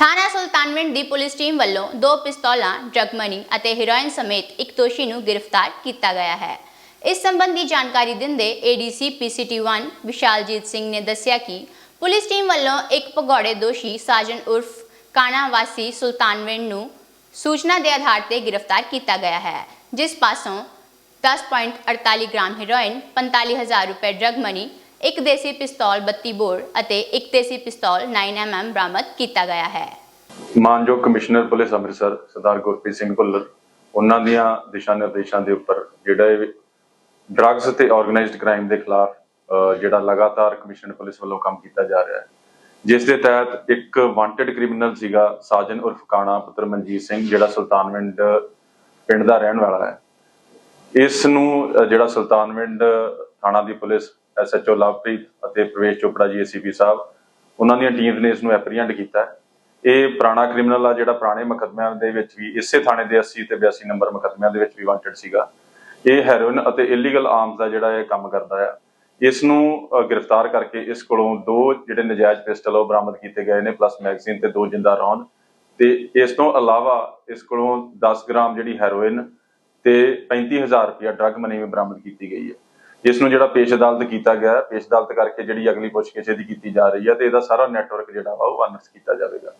ਥਾਣਾ ਸੁਲਤਾਨਵਿੰਡ ਦੀ police team ਵੱਲੋਂ ਦੋ ਪਿਸਤੌਲਾਂ, ਡਰਗ ਮਨੀ ਅਤੇ ਹੈਰੋਇਨ ਸਮੇਤ ਇੱਕ ਦੋਸ਼ੀ ਨੂੰ ਗ੍ਰਿਫਤਾਰ ਕੀਤਾ ਗਿਆ ਹੈ। ਇਸ ਸੰਬੰਧੀ ਜਾਣਕਾਰੀ ਦਿੰਦੇ ਏਡੀਸੀ ਪੀਸੀਟੀ 1 ਵਿਸ਼ਾਲਜੀਤ ਸਿੰਘ ਨੇ ਦੱਸਿਆ ਕਿ ਪੁਲਿਸ ਟੀਮ ਵੱਲੋਂ ਇੱਕ ਭਗੌੜੇ ਦੋਸ਼ੀ ਸਾਜਨ ਉਰਫ ਕਾਣਾ ਵਾਸੀ ਸੁਲਤਾਨਵਿੰਡ ਨੂੰ ਸੂਚਨਾ ਦੇ ਆਧਾਰ ਤੇ ਗ੍ਰਿਫਤਾਰ ਕੀਤਾ ਗਿਆ ਹੈ, ਜਿਸ ਪਾਸੋਂ 10.48 ਗ੍ਰਾਮ ਹੈਰੋਇਨ 45000 ਰੁਪਏ ਡਰਗ ਮਨੀ ਇੱਕ ਦੇਸੀ ਪਿਸਤੌਲ 32 ਬੋਰ ਅਤੇ ਇੱਕ ਦੇਸੀ ਪਿਸਤੌਲ 9mm ਬਰਾਮਦ ਕੀਤਾ ਗਿਆ ਹੈ। ਮਾਨਯੋਗ ਕਮਿਸ਼ਨਰ ਪੁਲਿਸ ਅੰਮ੍ਰਿਤਸਰ ਸਰਦਾਰ ਗੁਰਪ੍ਰੀਤ ਸਿੰਘ ਭੁੱਲਰ, ਉਹਨਾਂ ਦੀਆਂ ਦਿਸ਼ਾ ਨਿਰਦੇਸ਼ਾਂ ਦੇ ਉੱਪਰ ਜਿਹੜਾ ਇਹ ਡਰੱਗਸ ਤੇ ਆਰਗੇਨਾਈਜ਼ਡ ਕ੍ਰਾਈਮ ਦੇ ਖਿਲਾਫ ਜਿਹੜਾ ਲਗਾਤਾਰ ਕਮਿਸ਼ਨ ਪੁਲਿਸ ਵੱਲੋਂ ਕੰਮ ਕੀਤਾ ਜਾ ਰਿਹਾ ਹੈ। ਜਿਸ ਦੇ ਤਹਿਤ ਇੱਕ ਵਾਂਟਡ ਕ੍ਰਿਮੀਨਲ ਸੀਗਾ, ਸਾਜਨ ਉਰਫ ਕਾਣਾ ਪੁੱਤਰ ਮਨਜੀਤ ਸਿੰਘ, ਜਿਹੜਾ ਸੁਲਤਾਨਵਿੰਡ ਪਿੰਡ ਦਾ ਰਹਿਣ ਵਾਲਾ ਹੈ। ਇਸ ਨੂੰ ਜਿਹੜਾ ਸੁਲਤਾਨਵਿੰਡ ਥਾਣਾ ਦੀ ਪੁਲਿਸ ਐਸਐਚਓ ਲਵਪ੍ਰੀਤ ਅਤੇ ਪ੍ਰਵੇਸ਼ ਚੋਪੜਾ ਜੀ ਏਸੀਪੀ ਸਾਹਿਬ, ਉਹਨਾਂ ਦੀਆਂ ਟੀਮਸ ਨੇ ਇਸ ਨੂੰ ਐਪਰੀਹੈਂਡ ਕੀਤਾ। ਇਹ ਪੁਰਾਣਾ ਕ੍ਰਿਮੀਨਲ ਆ, ਜਿਹੜਾ ਪੁਰਾਣੇ ਮੁਕੱਦਮਿਆਂ ਦੇ ਵਿੱਚ ਵੀ, ਇਸੇ ਥਾਣੇ ਦੇ 80 ਤੇ 82 ਨੰਬਰ ਮੁਕੱਦਮਿਆਂ ਦੇ ਵਿੱਚ ਵੀ ਵਾਂਟਡ ਸੀਗਾ। ਇਹ ਹੈਰੋਇਨ ਅਤੇ ਇਲੀਗਲ ਆਰਮਸ ਦਾ ਜਿਹੜਾ ਇਹ ਕੰਮ ਕਰਦਾ ਆ। ਇਸ ਨੂੰ ਗ੍ਰਿਫਤਾਰ ਕਰਕੇ ਇਸ ਕੋਲੋਂ ਦੋ ਜਿਹੜੇ ਨਜਾਇਜ਼ ਪਿਸਟਲ ਉਹ ਬਰਾਮਦ ਕੀਤੇ ਗਏ ਨੇ ਪਲੱਸ ਮੈਗਜ਼ੀਨ ਤੇ ਦੋ ਜਿੰਦਾ ਰੌਂਦ। ਤੇ ਇਸ ਤੋਂ ਇਲਾਵਾ ਇਸ ਕੋਲੋਂ 10 ਗ੍ਰਾਮ ਜਿਹੜੀ ਹੈਰੋਇਨ ਤੇ 35000 ਰੁਪਇਆ ਡਰੱਗ ਮਨੀ ਵੀ ਬਰਾਮਦ ਕੀਤੀ ਗਈ ਹੈ। ਜਿਸ ਨੂੰ ਜਿਹੜਾ ਪੇਸ਼ ਅਦਾਲਤ ਕੀਤਾ ਗਿਆ, ਪੇਸ਼ ਅਦਾਲਤ ਕਰਕੇ ਜਿਹੜੀ ਅਗਲੀ ਪੁੱਛਗਿੱਛ ਇਹਦੀ ਕੀਤੀ ਜਾ ਰਹੀ ਹੈ ਤੇ ਇਹਦਾ ਸਾਰਾ ਨੈਟਵਰਕ ਜਿਹੜਾ ਵਾ ਉਹ ਅਨਰਸ ਕੀਤਾ ਜਾਵੇਗਾ।